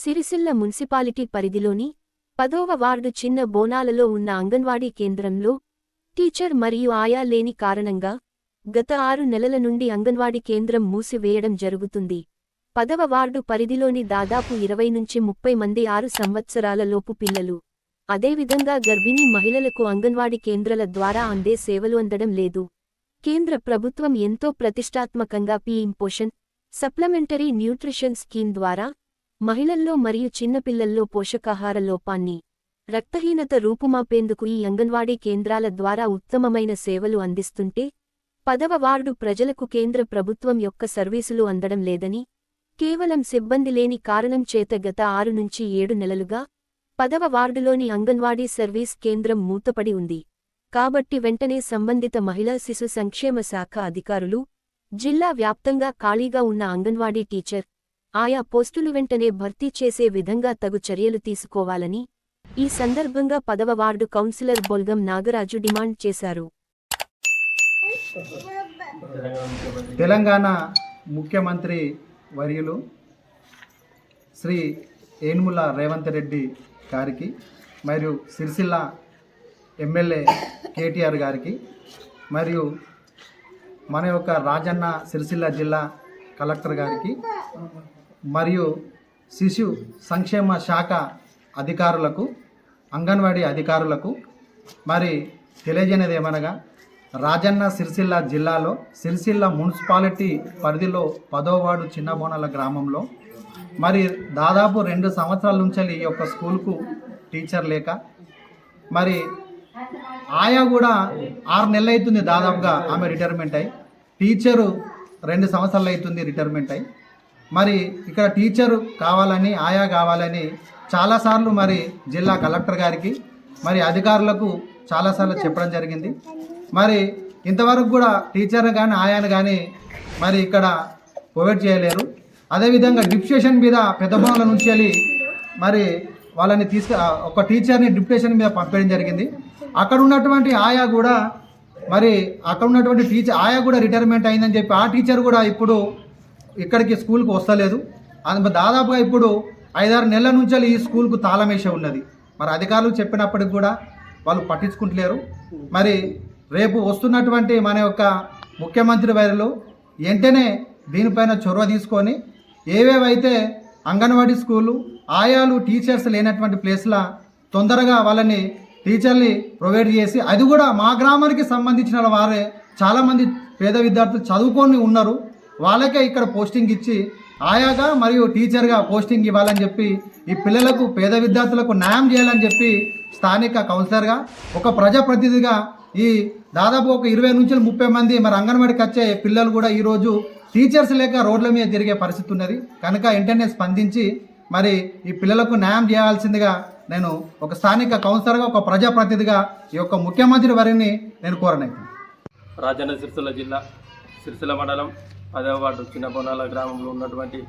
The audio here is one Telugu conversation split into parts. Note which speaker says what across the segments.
Speaker 1: సిరిసిల్ల మున్సిపాలిటీ పరిధిలోని పదోవ వార్డు చిన్న బోనాలలో ఉన్న అంగన్వాడీ కేంద్రంలో టీచర్ మరియు ఆయా లేని కారణంగా గత ఆరు నెలల నుండి అంగన్వాడీ కేంద్రం మూసివేయడం జరుగుతుంది. పదవ వార్డు పరిధిలోని దాదాపు ఇరవై నుంచి ముప్పై మంది ఆరు సంవత్సరాల లోపు పిల్లలు. అదేవిధంగా గర్భిణీ మహిళలకు అంగన్వాడీ కేంద్రాల ద్వారా అందే సేవలు అందడం లేదు. కేంద్ర ప్రభుత్వం ఎంతో ప్రతిష్టాత్మకంగా PM Poshan supplementary nutrition scheme ద్వారా మహిళల్లో మరియు చిన్నపిల్లల్లో పోషకాహార లోపాన్ని రక్తహీనత రూపుమాపేందుకు ఈ అంగన్వాడీ కేంద్రాల ద్వారా ఉత్తమమైన సేవలు అందిస్తుంటే పదవ వార్డు ప్రజలకు కేంద్ర ప్రభుత్వం యొక్క సర్వీసులు అందడం లేదని కేవలం సిబ్బంది లేని కారణం చేత గత ఆరు నుంచి ఏడు నెలలుగా పదవ వార్డులోని అంగన్వాడీ సర్వీస్ కేంద్రం మూతపడి ఉంది. కాబట్టి వెంటనే సంబంధిత మహిళా శిశు సంక్షేమ శాఖ అధికారులు జిల్లా వ్యాప్తంగా ఖాళీగా ఉన్న అంగన్వాడీ టీచర్ ఆయా పోస్టులు వెంటనే భర్తీ చేసే విధంగా తగు చర్యలు తీసుకోవాలని ఈ సందర్భంగా పదవ ward councillor Bolgam Nagaraju demand చేశారు.
Speaker 2: తెలంగాణ ముఖ్యమంత్రి వర్యులు శ్రీ ఏనుముల రేవంత్ రెడ్డి గారికి మరియు సిరిసిల్ల ఎమ్మెల్యే కేటీఆర్ గారికి మరియు మన యొక్క రాజన్న సిరిసిల్ల జిల్లా కలెక్టర్ గారికి మరియు శిశు సంక్షేమ శాఖ అధికారులకు అంగన్వాడీ అధికారులకు మరి తెలియజేయనిది ఏమనగా రాజన్న సిరిసిల్ల జిల్లాలో సిరిసిల్ల మున్సిపాలిటీ పరిధిలో పదోవాడు చిన్నబోనల చిన్నబోనాల గ్రామంలో మరి దాదాపు రెండు సంవత్సరాల నుంచి ఈ యొక్క స్కూల్కు టీచర్ లేక మరి ఆయా కూడా ఆరు నెలలు అవుతుంది దాదాపుగా ఆమె రిటైర్మెంట్ అయి టీచరు రెండు సంవత్సరాలు అవుతుంది రిటైర్మెంట్ అయి. మరి ఇక్కడ టీచరు కావాలని ఆయా కావాలని చాలాసార్లు మరి జిల్లా కలెక్టర్ గారికి మరి అధికారులకు చాలాసార్లు చెప్పడం జరిగింది. మరి ఇంతవరకు కూడా టీచర్ని కానీ ఆయాను కానీ మరి ఇక్కడ ప్రొవైడ్ చేయలేరు. అదేవిధంగా డిప్యుటేషన్ మీద పెద్ద నుంచి వెళ్ళి మరి వాళ్ళని తీసుకు ఒక టీచర్ని డిప్యుటేషన్ మీద పంపేయడం జరిగింది. అక్కడ ఉన్నటువంటి ఆయా కూడా మరి అక్కడ ఉన్నటువంటి టీచర్ ఆయా కూడా రిటైర్మెంట్ అయిందని చెప్పి ఆ టీచర్ కూడా ఇప్పుడు ఇక్కడికి స్కూల్కి వస్తలేదు అది దాదాపుగా ఇప్పుడు ఐదారు నెలల నుంచి ఈ స్కూల్కు తాళం ఉన్నది. మరి అధికారులు చెప్పినప్పటికి కూడా వాళ్ళు పట్టించుకుంటలేరు. మరి రేపు వస్తున్నటువంటి మన యొక్క ముఖ్యమంత్రి వైరులు వెంటనే దీనిపైన చొరవ తీసుకొని ఏవేవైతే అంగన్వాడీ స్కూలు ఆయాలు టీచర్స్ లేనటువంటి ప్లేస్ల తొందరగా వాళ్ళని టీచర్ని ప్రొవైడ్ చేసి అది కూడా మా గ్రామానికి సంబంధించిన వారే చాలామంది పేద విద్యార్థులు చదువుకొని ఉన్నారు. వాళ్ళకే ఇక్కడ పోస్టింగ్ ఇచ్చి ఆయాగా మరియు టీచర్గా పోస్టింగ్ ఇవ్వాలని చెప్పి ఈ పిల్లలకు పేద విద్యార్థులకు న్యాయం చేయాలని చెప్పి స్థానిక కౌన్సిలర్గా ఒక ప్రజాప్రతినిధిగా ఈ దాదాపు ఒక ఇరవై నుంచి ముప్పై మంది మరి అంగన్వాడికి వచ్చే పిల్లలు కూడా ఈరోజు టీచర్స్ లేక రోడ్ల మీద తిరిగే పరిస్థితి ఉన్నది. కనుక వెంటనే స్పందించి మరి ఈ పిల్లలకు న్యాయం చేయాల్సిందిగా నేను ఒక స్థానిక కౌన్సిలర్గా ఒక ప్రజాప్రతినిధిగా ఈ యొక్క ముఖ్యమంత్రి వారిని నేను కోరనైతే
Speaker 3: రాజన్న సిరిసిల్ల జిల్లా సిరిసిల్ల మండలం. పదవ వార్డు చిన్న బొనాల గ్రామంలో ఉన్నటువంటి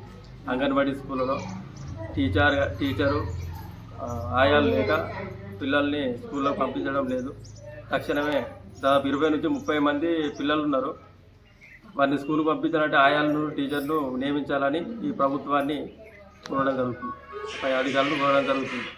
Speaker 3: అంగన్వాడీ స్కూల్లో టీచర్ టీచరు ఆయాలు లేక పిల్లల్ని స్కూల్లో పంపించడం లేదు. తక్షణమే దాదాపు ఇరవై నుంచి ముప్పై మంది పిల్లలు ఉన్నారు వారిని స్కూల్కి పంపించాలంటే ఆయాలను టీచర్ను నియమించాలని ఈ ప్రభుత్వాన్ని కోరడం జరుగుతుంది. పై అధికారులను కోరడం జరుగుతుంది.